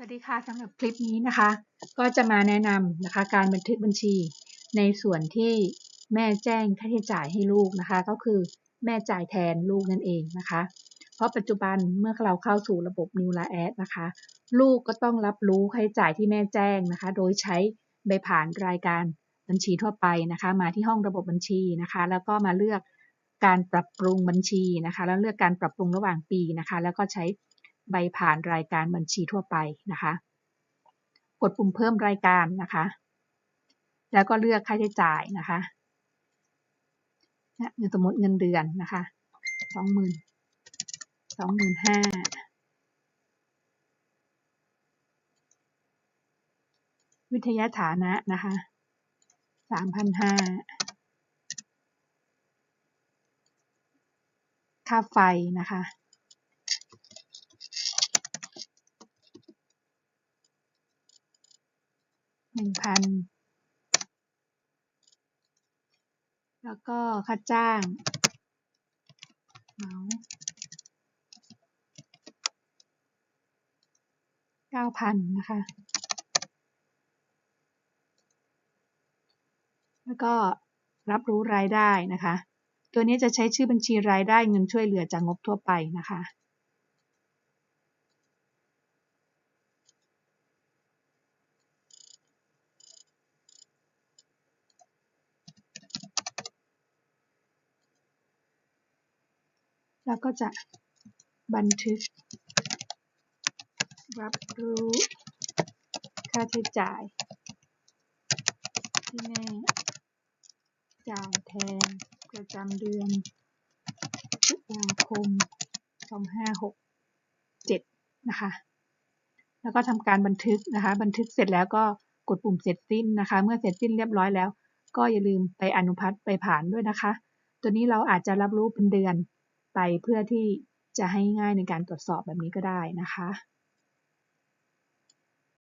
สวัสดีค่ะสำหรับคลิปนี้นะคะ ก็จะมาแนะนำนะคะ การบันทึกบัญชี ในส่วนที่แม่แจ้งค่าใช้จ่ายให้ลูกนะคะ ก็คือแม่จ่ายแทนลูกนั่นเองนะคะ เพราะปัจจุบันเมื่อเราเข้าสู่ระบบ New l a a d นะคะ ลูกก็ต้องรับรู้ค่าใช้จ่ายที่แม่แจ้งนะคะ โดยใช้ใบผ่านรายการบัญชีทั่วไปนะคะ มาที่ห้องระบบบัญชีนะคะ แล้วก็มาเลือกการปรับปรุงบัญชีนะคะ แล้วเลือกการปรับปรุงระหว่างปีนะคะ แล้วก็ใช้ ใบผ่านรายการบัญชีทั่วไปนะคะ กดปุ่มเพิ่มรายการนะคะ แล้วก็เลือกค่าใช้จ่ายนะคะเงินสมมติเงินเดือนนะคะสองหมื่นสองหมื่นห้าวิทยาฐานะนะคะสามพันห้าค่าไฟนะคะ หนึ่งพันแล้วก็ค่าจ้างเหมาเก้าพันนะคะ แล้วก็รับรู้รายได้นะคะ ตัวนี้จะใช้ชื่อบัญชีรายได้เงินช่วยเหลือจากงบทั่วไปนะคะ แล้วก็จะบันทึก รับรู้ค่าใช้จ่าย ที่แม่จ่ายแทนประจำเดือนตุลาคม2567 นะคะ แล้วก็ทำการบันทึกนะคะ บันทึกเสร็จแล้วก็กดปุ่มเสร็จสิ้นนะคะ เมื่อเสร็จสิ้นเรียบร้อยแล้ว ก็อย่าลืมไปอนุพัตไปผ่านด้วยนะคะ ตัวนี้เราอาจจะรับรู้เป็นเดือน ไปเพื่อที่จะให้ง่ายในการตรวจสอบแบบนี้ก็ได้นะคะ